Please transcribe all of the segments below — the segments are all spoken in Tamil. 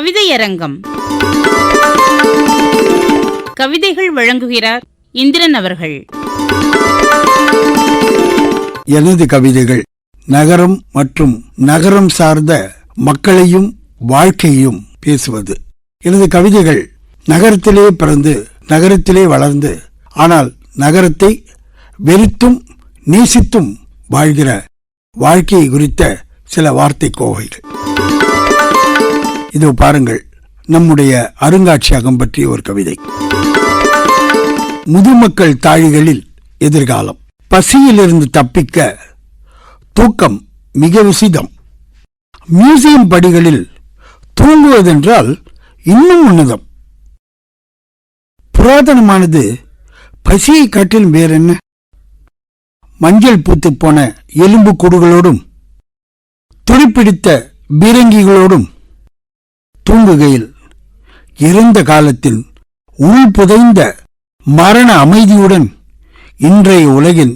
கவிதையரங்கம். கவிதைகள் வழங்குகிறார் இந்திரன் அவர்கள். எனது கவிதைகள் நகரம் மற்றும் நகரம் சார்ந்த மக்களையும் வாழ்க்கையையும் பேசுவது. எனது கவிதைகள் நகரத்திலே பிறந்து நகரத்திலே வளர்ந்து ஆனால் நகரத்தை வெறுத்தும் நேசித்தும் வாழ்கிற வாழ்க்கையை குறித்த சில வார்த்தை கோவைகள் இதோ பாருங்கள் நம்முடைய அருங்காட்சியகம் பற்றிய ஒரு கவிதை. முதுமக்கள் தாழிகளில் எதிர்காலம். பசியிலிருந்து தப்பிக்க தூக்கம் மிக உசிதம் மியூசியம் படிகளில் தூங்குவதென்றால் இன்னும் உன்னதம். புராதனமானது பசியை காட்டிலும் வேறென்ன? மஞ்சள் பூத்து போன எலும்பு கூடுகளோடும் துடிப்பிடித்த பீரங்கிகளோடும் தூங்குகையில் இறந்த காலத்தில் உள் புதைந்த மரண அமைதியுடன் இன்றைய உலகின்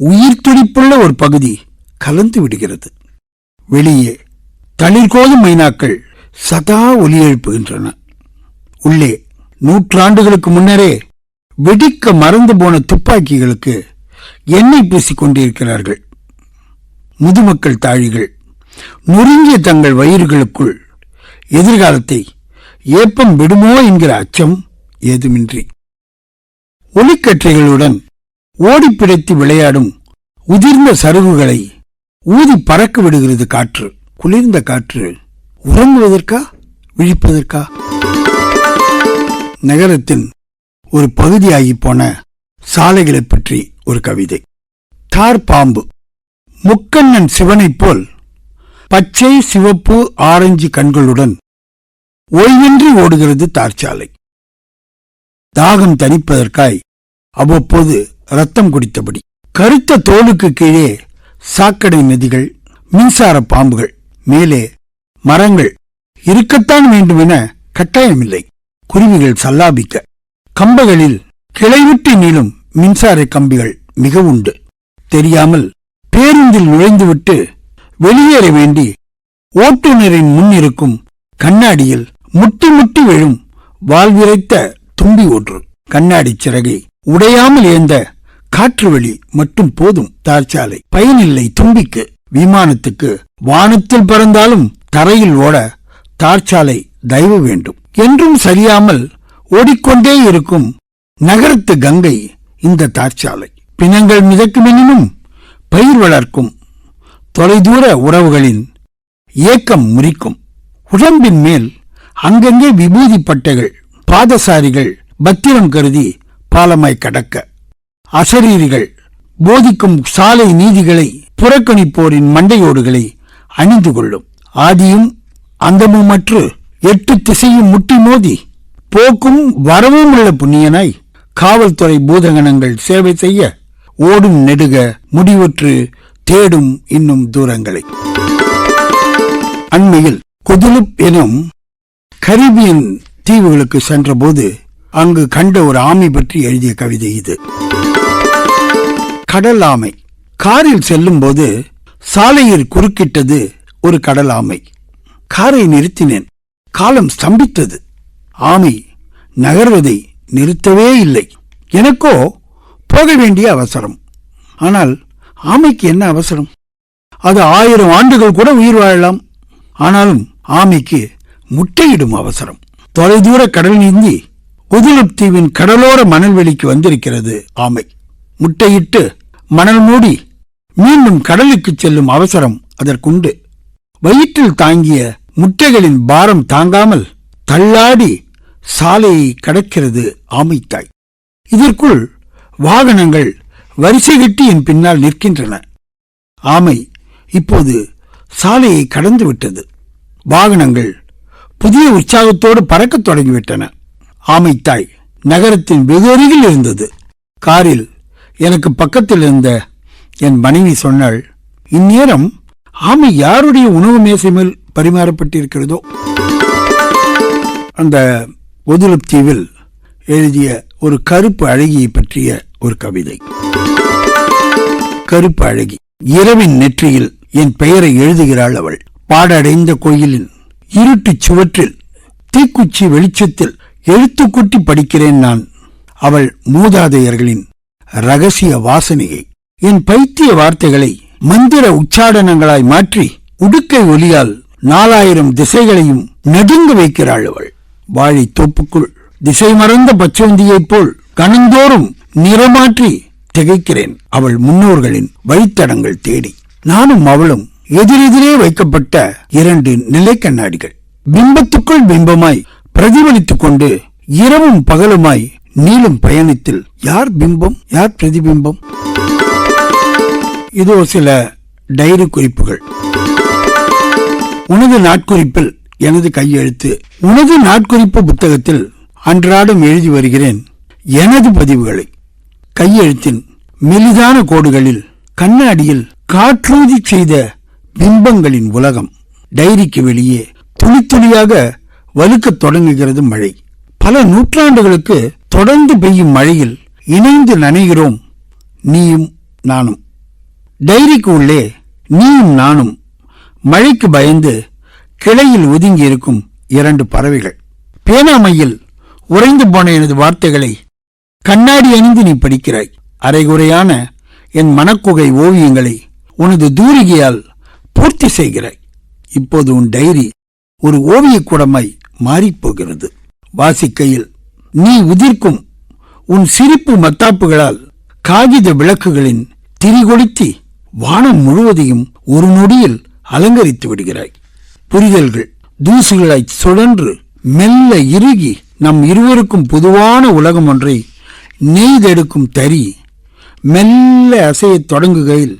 உயிர் துடிப்புள்ள ஒரு பகுதி கலந்து விடுகிறது. வெளியே தளிர்கோதும் மைனாக்கள் சதா ஒலி எழுப்புகின்றன உள்ளே நூற்றாண்டுகளுக்கு முன்னரே வெடிக்க மறந்து போன துப்பாக்கிகளுக்கு எண்ணெய் பூசிக் கொண்டிருக்கிறார்கள். முதுமக்கள் தாழிகள் நொறுங்கிய தங்கள் வயிறுகளுக்குள் எதிர்காலத்தை ஏப்பம் விடுமோ என்கிற அச்சம் ஏதுமின்றி. ஒலிக்கற்றைகளுடன் ஓடிப்பிடித்து விளையாடும் உதிர்ந்த சருகுகளை ஊதி பறக்க விடுகிறது காற்று. குளிர்ந்த காற்று உறங்குவதற்கா? விழிப்பதற்கா? நகரத்தின் ஒரு பகுதியாகி போன சாலைகளை பற்றி ஒரு கவிதை. தார் பாம்பு. முக்கண்ணன் சிவனைப் போல் பச்சை சிவப்பு ஆரஞ்சு கண்களுடன் ஓய்வின்றி ஓடுகிறது தார்ச்சாலை. தாகம் தணிப்பதற்காய் அவ்வப்போது ரத்தம் குடித்தபடி. கருத்த தோலுக்கு கீழே சாக்கடை நதிகள் மின்சார பாம்புகள் மேலே மரங்கள் இருக்கத்தான் வேண்டுமென கட்டாயமில்லை. குருவிகள் சல்லாபிக்க. கம்பகளில் கிளைவிட்டு நீளும் மின்சார கம்பிகள் மிக உண்டு. தெரியாமல் பேருந்தில் நுழைந்துவிட்டு வெளியேற வேண்டி ஓட்டுநரின் முன் இருக்கும் கண்ணாடியில் முட்டி முட்டி விழும் வாழ்விரைத்த தும்பி ஒன்று. கண்ணாடி சிறகை உடையாமல் ஏந்த காற்று வழி மட்டும் போதும் தார்ச்சாலை. பயனில்லை தும்பிக்கு. விமானத்துக்கு வானத்தில் பறந்தாலும் தரையில் ஓட தார்ச்சாலை தயவு வேண்டும். என்றும் சரியாமல் ஓடிக்கொண்டே இருக்கும் நகரத்து கங்கை இந்த தார்ச்சாலை. பிணங்கள் மிதக்குமெனினும் பயிர் வளர்க்கும் தொலைதூர உறவுகளின் ஏக்கம் முறிக்கும். உடம்பின் மேல் அங்கங்கே விபூதி பட்டைகள் பாதசாரிகள் பத்திரம் கருதி பாலமாய் கடக்க. அசரீரிகள் போதிக்கும் சாலை நீதிகளை புறக்கணிப்போரின் மண்டையோடுகளை அணிந்து கொள்ளும். ஆதியும் அந்தமுமற்று எட்டு திசையும் முட்டி மோதி போக்கும் வரவும் உள்ள புண்ணியனாய் காவல்துறை பூதகணங்கள் சேவை செய்ய ஓடும் நெடுக முடிவுற்று தேடும் இன்னும் தூரங்களை. அண்மையில் குதுலுப் எனும் கரிபியன் தீவுகளுக்கு சென்றபோது அங்கு கண்ட ஒரு ஆமை பற்றி எழுதிய கவிதை இது. கடல் ஆமை. காரில் செல்லும் போது சாலையில் குறுக்கிட்டது ஒரு கடல் ஆமை. காரை நிறுத்தினேன். காலம் ஸ்தம்பித்தது. ஆமை நகர்வதை நிறுத்தவே இல்லை. எனக்கோ போக வேண்டிய அவசரம். ஆனால் ஆமைக்கு என்ன அவசரம்? அது ஆயிரம் ஆண்டுகள் கூட உயிர் வாழலாம். ஆனாலும் ஆமைக்கு முட்டையிடும் அவசரம். தொலைதூர கடல் நீந்தி குதுலுப் தீவின் கடலோர மணல்வெளிக்கு வந்திருக்கிறது ஆமை. முட்டையிட்டு மணல் மூடி மீண்டும் கடலுக்கு செல்லும் அவசரம் அதற்குண்டு. வயிற்றில் தாங்கிய முட்டைகளின் பாரம் தாங்காமல் தள்ளாடி சாலையை கடக்கிறது ஆமைத்தாய். இதற்குள் வாகனங்கள் வரிசை கட்டி என் பின்னால் நிற்கின்றன. ஆமை இப்போது சாலையை கடந்து விட்டது. வாகனங்கள் புதிய உற்சாகத்தோடு பறக்கத் தொடங்கிவிட்டன. ஆமைத்தாய் நகரத்தின் வெகு அருகில் இருந்தது. காரில் எனக்கு பக்கத்தில் இருந்த என் மனைவி சொன்னாள் இந்நேரம் ஆமை யாருடைய உணவு மேசை மேல் பரிமாறப்பட்டிருக்கிறதோ? அந்த ஒதுலுப் தீவில் எழுதிய ஒரு கருப்பு அழகியை பற்றிய ஒரு கவிதை. கருப்பு அழகி இரவின் நெற்றியில் என் பெயரை எழுதுகிறாள் அவள். பாடடைந்த கோயிலின் இருட்டுச் சுவற்றில் தீக்குச்சி வெளிச்சத்தில் எழுத்துக்குட்டி படிக்கிறேன் நான். அவள் மூதாதையர்களின் ரகசிய வாசனையை என் பைத்திய வார்த்தைகளை மந்திர உச்சாடனங்களாய் மாற்றி உடுக்கை ஒலியால் நாலாயிரம் திசைகளையும் நடுங்க வைக்கிறாள் அவள். வாழைத் தோப்புக்குள் திசை மறந்த பச்சோந்தியைப் போல் கணந்தோறும் நிறமாற்றி திகைக்கிறேன் அவள் முன்னோர்களின் வழித்தடங்கள் தேடி. நானும் அவளும் எதிரெதிரே வைக்கப்பட்ட இரண்டு நிலை கண்ணாடிகள். பிம்பத்துக்குள் பிம்பமாய் பிரதிபலித்துக் கொண்டு இரவும் பகலுமாய் நீளும் பயணத்தில். யார் பிம்பம்? யார் பிரதிபிம்பம்? இதோ சில டைரி குறிப்புகள். உனது நாட்குறிப்பில் எனது கையெழுத்து. உனது நாட்குறிப்பு புத்தகத்தில் அன்றாடம் எழுதி வருகிறேன். எனது பதிவுகளை. கையெழுத்தின் மெலிதான கோடுகளில் கண்ணாடியில் காற்றூதி செய்த பிம்பங்களின் உலகம். டைரிக்கு வெளியே துளி துளியாக வலுக்கத் தொடங்குகிறது மழை. பல நூற்றாண்டுகளுக்கு தொடர்ந்து பெய்யும் மழையில் இணைந்து நனைகிறோம் நீயும் நானும். டைரிக்கு உள்ளே நீயும் நானும் மழைக்கு பயந்து கிளையில் ஒதுங்கி இருக்கும் இரண்டு பறவைகள். பேனாமையில் உறைந்து போன எனது வார்த்தைகளை கண்ணாடி அணிந்து நீ படிக்கிறாய். அரைகுறையான என் மனக்குகை ஓவியங்களை உனது தூரிகையால் பூர்த்தி செய்கிறாய். இப்போது உன் டைரி ஒரு ஓவியக் கூடமாய் மாறிப்போகிறது. வாசிக்கையில் நீ உதிர்க்கும் உன் சிரிப்பு மத்தாப்புகளால் காகித விளக்குகளின் திரிகொளுத்தி வானம் முழுவதையும் ஒரு நொடியில் அலங்கரித்து விடுகிறாய். புரிதல்கள் தூசுகளாய் சுழன்று மெல்ல இறுகி நம் இருவருக்கும் பொதுவான உலகம் ஒன்றை நெய்தெடுக்கும் தறி மெல்ல அசையத் தொடங்குகையில்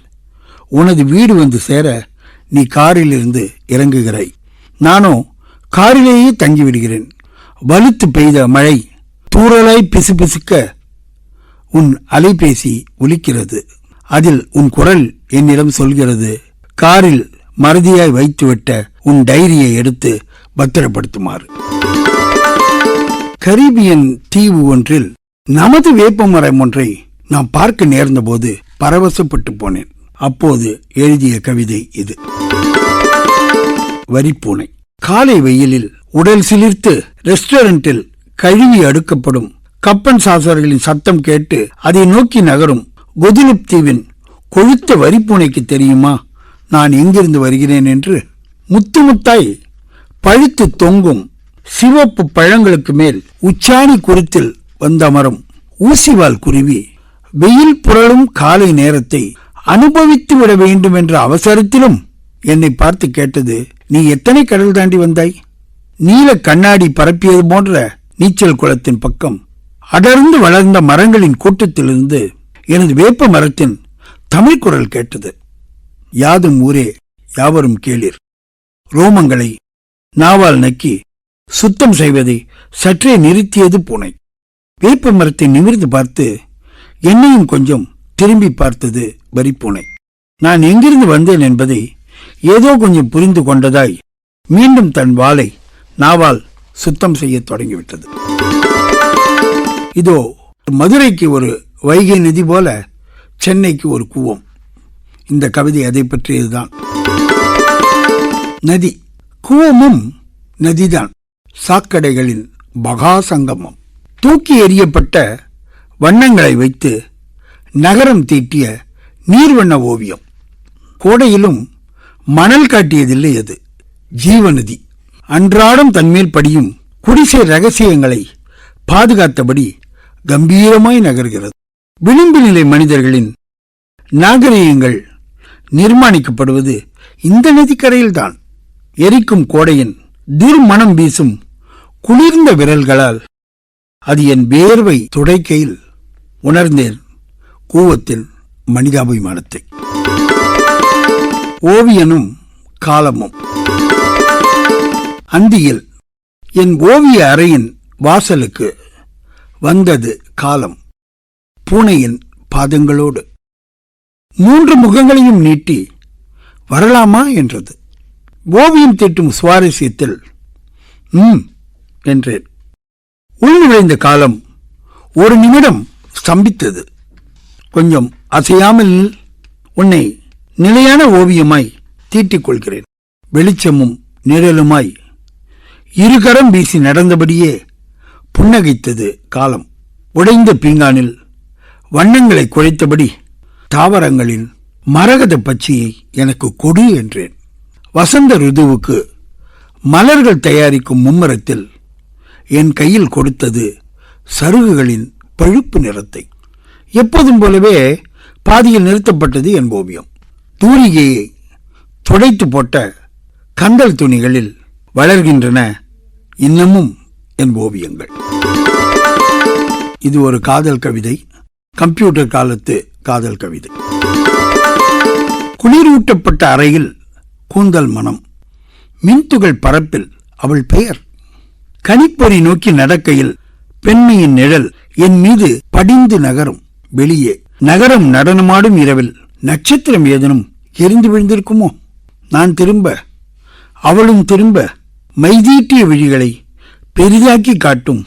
உனது வீடு வந்து சேர நீ காரிலிருந்து இறங்குகிறாய். நானோ காரிலேயே தங்கிவிடுகிறேன். வலுத்து பெய்த மழை தூறலாய் பிசுபிசுக்க உன் அலைபேசி ஒலிக்கிறது. அதில் உன் குரல் என்னிடம் சொல்கிறது. காரில் மறதியாய் வைத்துவிட்ட உன் டைரியை எடுத்து பத்திரப்படுத்துமாறு. கரீபியன் தீவு ஒன்றில் நமது வேப்பமரம் ஒன்றை நான் பார்க்க நேர்ந்தபோது பரவசப்பட்டு போனேன். அப்போது எழுதிய கவிதை இது. வரிப்பூனை. காலை வெயிலில் உடல் சிலிர்த்து ரெஸ்டாரண்டில் கழுவி அடுக்கப்படும் கப்பன் சாசர்களின் சத்தம் கேட்டு அதை நோக்கி நகரும் கொதிலுப் தீவின் கொழுத்த வரிப்பூனைக்கு தெரியுமா? நான் எங்கிருந்து வருகிறேன் என்று முத்து முத்தாய் பழுத்து தொங்கும் சிவப்பு பழங்களுக்கு மேல் உச்சாணி குருத்தில் வந்தமரும். ஊசிவால் குருவி வெயில் புரளும் காலை நேரத்தை அனுபவித்து விட வேண்டும் என்ற அவசரத்திலும் என்னை பார்த்து கேட்டது நீ எத்தனை கடல் தாண்டி வந்தாய்? நீல கண்ணாடி பரப்பியது போன்ற நீச்சல் குளத்தின் பக்கம் அடர்ந்து வளர்ந்த மரங்களின் கூட்டத்திலிருந்து எனது வேப்ப மரத்தின் தமிழ் குரல் கேட்டது. யாதும் ஊரே யாவரும் கேளிர். ரோமங்களை நாவால் நக்கி சுத்தம் செய்வதை சற்றே நிறுத்தியது பூனை. வேப்ப மரத்தை நிமிர்ந்து பார்த்து என்னையும் கொஞ்சம் திரும்பி பார்த்தது வரிப்பூனை. நான் எங்கிருந்து வந்தேன் என்பதை ஏதோ கொஞ்சம் புரிந்து கொண்டதாய் மீண்டும் தன் வாளை நாவால் சுத்தம் செய்யத் தொடங்கிவிட்டது. இதோ மதுரைக்கு ஒரு வைகை நதி போல சென்னைக்கு ஒரு கூவம். இந்த கவிதை அதை பற்றியதுதான். நதி கூவமும் நதிதான். சாக்கடைகளின் மகா சங்கமம். தூக்கி எறியப்பட்ட வண்ணங்களை வைத்து நகரம் தீட்டிய நீர்வண்ண ஓவியம். கோடையிலும் மணல் காட்டியதில்லை அது ஜீவநதி. அன்றாடம் தன்மேல் படியும் குடிசை ரகசியங்களை பாதுகாத்தபடி கம்பீரமாய் நகர்கிறது. விளிம்பு நிலை மனிதர்களின் நாகரிகங்கள் நிர்மாணிக்கப்படுவது இந்த நதிக்கரையில்தான். எரிக்கும் கோடையின் துர்மணம் வீசும் குளிர்ந்த விரல்களால் அது என் வேர்வை துடைக்கையில் உணர்ந்தேன். கூவத்தின் மனிதாபிமானத்தை. ஓவியனும் காலமும். அந்தியில் என் ஓவிய அறையின் வாசலுக்கு வந்தது காலம். பூனையின் பாதங்களோடு. மூன்று முகங்களையும் நீட்டி வரலாமா? என்றது. ஓவியம் தீட்டும் சுவாரஸ்யத்தில் ம் என்றேன். உள் நுழைந்த காலம் ஒரு நிமிடம் ஸ்தம்பித்தது. கொஞ்சம் அசையாமல் உன்னை நிலையான ஓவியமாய் தீட்டிக் கொள்கிறேன். வெளிச்சமும் நிழலுமாய் இருகரம் வீசி நடந்தபடியே புன்னகைத்தது காலம். உடைந்த பீங்கானில் வண்ணங்களை குழைத்தபடி தாவரங்களின் மரகத பச்சையை எனக்கு கொடு என்றேன். வசந்த ருதுவுக்கு மலர்கள் தயாரிக்கும் மும்மரத்தில் என் கையில் கொடுத்தது சருகுகளின் பழுப்பு நிறத்தை. எப்போதும் போலவே பாதியில் நிறுத்தப்பட்டது என் ஓவியம். தூரிகையை துடைத்து போட்ட கந்தல் துணிகளில் வளர்கின்றன இன்னமும் என் ஓவியங்கள். இது ஒரு காதல் கவிதை கம்ப்யூட்டர் காலத்து காதல் கவிதை. குளிரூட்டப்பட்ட அறையில் கூந்தல் மனம் மின்துகள் பரப்பில் அவள் பெயர் கணிப்பொறி நோக்கி நடக்கையில் பெண்மையின் நிழல் என் மீது படிந்து நகரும். வெளியே நகரம் நடனமாடும் இரவில் நட்சத்திரம் ஏதனும் எரிந்து விழுந்திருக்குமோ? நான் திரும்ப அவளும் திரும்ப மைதீட்டிய விழிகளை பெரிதாக்கி காட்டும்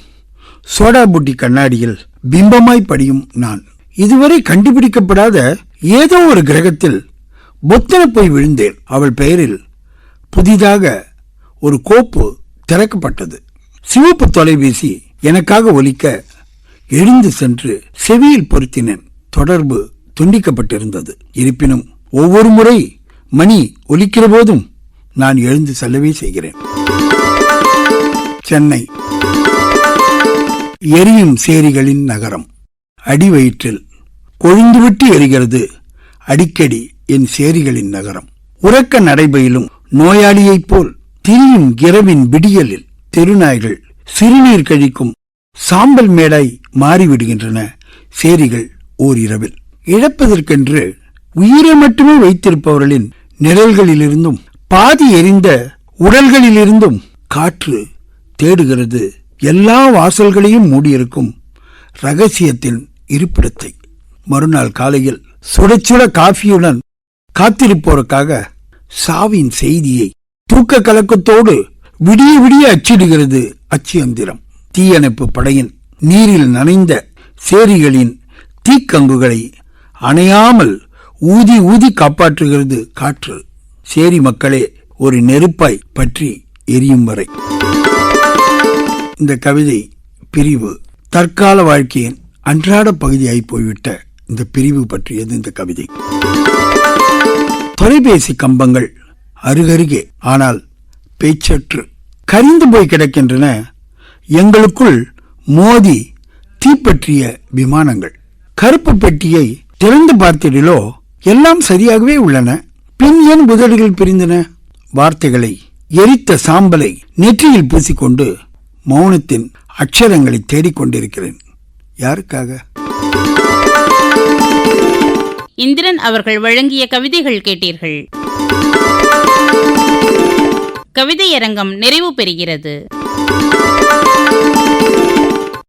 சோடா புட்டி கண்ணாடியில் பிம்பமாய் படியும் நான். இதுவரை கண்டுபிடிக்கப்படாத ஏதோ ஒரு கிரகத்தில் பொத்தன போய் விழுந்தேன். அவள் பெயரில் புதிதாக ஒரு கோப்பு திறக்கப்பட்டது. சிவப்பு தொலைபேசி எனக்காக ஒலிக்க எழுந்து சென்று செவியில் பொருத்தினேன். தொடர்பு துண்டிக்கப்பட்டிருந்தது. இருப்பினும் ஒவ்வொரு முறை மணி ஒலிக்கிற போதும் நான் எழுந்து செல்லவே செய்கிறேன். சென்னை. எரியும் சேரிகளின் நகரம். அடிவயிற்றில் கொழுந்துவிட்டு எரிகிறது அடிக்கடி என் சேரிகளின் நகரம். உறக்க நடைபயிலும் நோயாளியைப் போல் திரியும் இரவின் விடியலில் தெருநாய்கள் சிறுநீர் கழிக்கும் சாம்பல் மேடாய் மாறிவிடுகின்றன. சேரிகள் ஓரிரவில். இழப்பதற்கென்று உயிரை மட்டுமே வைத்திருப்பவர்களின் நிழல்களிலிருந்தும் பாதி எரிந்த உடல்களிலிருந்தும் காற்று தேடுகிறது. எல்லா வாசல்களையும் மூடியிருக்கும் ரகசியத்தின் இருப்பிடத்தை. மறுநாள் காலையில் சுட சுட காஃபியுடன் காத்திருப்போருக்காக சாவின் செய்தியை தூக்க கலக்கத்தோடு விடிய விடிய அச்சிடுகிறது அச்சியந்திரம். தீயணைப்பு படையின் நீரில் நனைந்த சேரிகளின் தீக்கங்குகளை அணையாமல் ஊதி ஊதி காப்பாற்றுகிறது காற்று. சேரி மக்களே ஒரு நெருப்பாய் பற்றி எரியும் வரை. இந்த கவிதை பிரிவு தற்கால வாழ்க்கையின் அன்றாட பகுதியாய் போய்விட்ட இந்த பிரிவு பற்றியது இந்த கவிதை. தொலைபேசி கம்பங்கள் அருகருகே ஆனால் பேச்சற்று கரிந்து போய் கிடக்கின்றன. எங்களுக்குள் மோதி தீப்பற்றிய விமானங்கள். கருப்பு பெட்டியை திறந்து பார்த்தீர்களோ எல்லாம் சரியாகவே உள்ளன. பின் ஏன் உதடுகள் பிரிந்தன? வார்த்தைகளை எரித்த சாம்பலை நெற்றியில் பூசிக்கொண்டு மௌனத்தின் அக்ஷரங்களை தேடிக்கொண்டிருக்கிறேன். யாருக்காக? இந்திரன் அவர்கள் வழங்கிய கவிதைகள் கேட்டீர்கள். கவிதையரங்கம் நிறைவு பெறுகிறது.